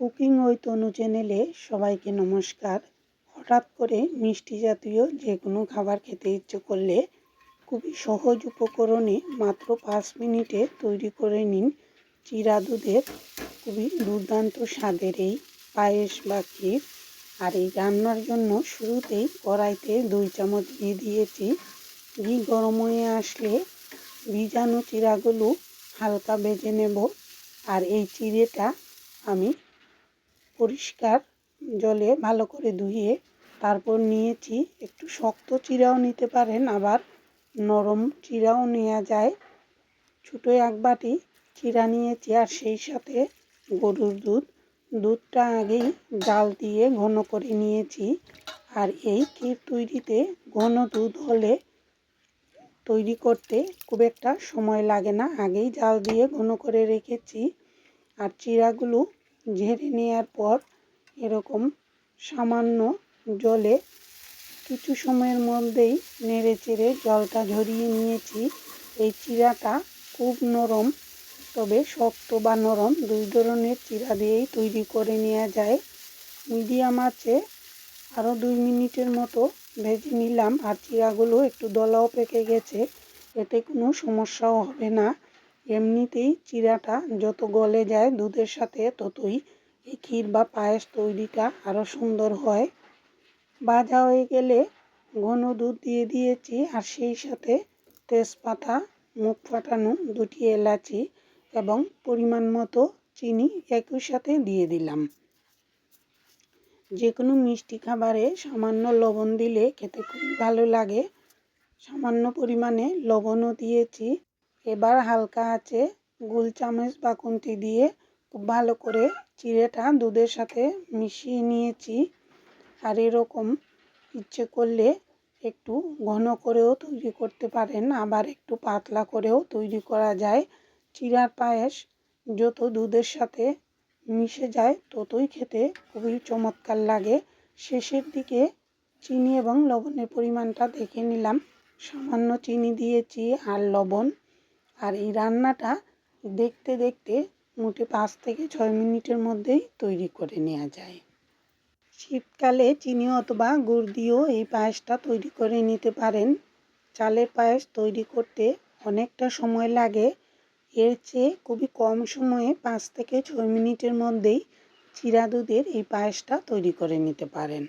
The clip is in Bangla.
কুকিং ওই তনু চ্যানেলে সবাইকে নমস্কার। হঠাৎ করে মিষ্টি জাতীয় যে কোনো খাবার খেতে ইচ্ছে করলে খুবই সহজ উপকরণে মাত্র পাঁচ মিনিটে তৈরি করে নিন চিরা দুধের। খুবই দুর্দান্ত স্বাদের এই পায়েস বা ক্ষীর। আর এই রান্নার জন্য শুরুতেই কড়াইতে দুই চামচ ঘি দিয়েছি। ঘি গরম হয়ে আসলে ভিজানো চিরাগুলো হালকা বেজে নেব। আর এই চিড়েটা আমি পরিষ্কার জলে ভালো করে ধুয়ে তারপর নিয়েছি। একটু শক্ত চিরাও নিতে পারেন, আবার নরম চিরাও নেওয়া যায়। ছোটো এক বাটি চিরা নিয়েছি, আর সেই সাথে গরুর দুধ। দুধটা আগেই জাল দিয়ে ঘন করে নিয়েছি। আর এই ক্ষীর তৈরিতে ঘন দুধ হলে তৈরি করতে খুব একটা সময় লাগে না। আগেই জাল দিয়ে ঘন করে রেখেছি। আর চিরাগুলো ঝেড়ে নেওয়ার পর এরকম সামান্য জলে কিছু সময়ের মধ্যেই নেড়ে চেড়ে জলটা ঝরিয়ে নিয়েছি। এই চিরাটা খুব নরম, তবে শক্ত বা নরম দুই ধরনের চিরা দিয়েই তৈরি করে নেওয়া যায়। মিডিয়াম আছে আরও দুই মিনিটের মতো ভেজে নিলাম আর চিরাগুলো একটু দলাও পেকে গেছে, এতে কোনো সমস্যাও হবে না। এমনিতেই চিরাটা যত গলে যায় দুধের সাথে, ততই এই ক্ষীর বা পায়েস তৈরিটা আরও সুন্দর হয়। ভাজা হয়ে গেলে ঘন দুধ দিয়ে দিয়েছি আর সেই সাথে তেজপাতা মুখ ফাটানো দুটি এলাচি এবং পরিমাণ মতো চিনি একই সাথে দিয়ে দিলাম। যে কোনো মিষ্টি খাবারে সামান্য লবণ দিলে খেতে খুবই ভালো লাগে। সামান্য পরিমাণে লবণও দিয়েছি। এবার হালকা আছে গুল চামচ বা খুন্তি দিয়ে খুব ভালো করে চিড়েটা দুধের সাথে মিশিয়ে নিয়েছি। আর এরকম ইচ্ছে করলে একটু ঘন করেও তৈরি করতে পারেন, আবার একটু পাতলা করেও তৈরি করা যায়। চিড়ার পায়েস যত দুধের সাথে মিশে যায়, ততই খেতে খুবই চমৎকার লাগে। শেষের দিকে চিনি এবং লবণের পরিমাণটা দেখে নিলাম। সামান্য চিনি দিয়েছি আর লবণ। আর এই রান্নাটা দেখতে দেখতে মোটে পাঁচ থেকে ছয় মিনিটের মধ্যেই তৈরি করে নেওয়া যায়। শীতকালে চিনি অথবা গুড় দিয়েও এই পায়েসটা তৈরি করে নিতে পারেন। চালের পায়েস তৈরি করতে অনেকটা সময় লাগে। এর চেয়ে খুবই কম সময়ে পাঁচ থেকে ছয় মিনিটের মধ্যেই চিরা দুধের এই পায়েসটা তৈরি করে নিতে পারেন।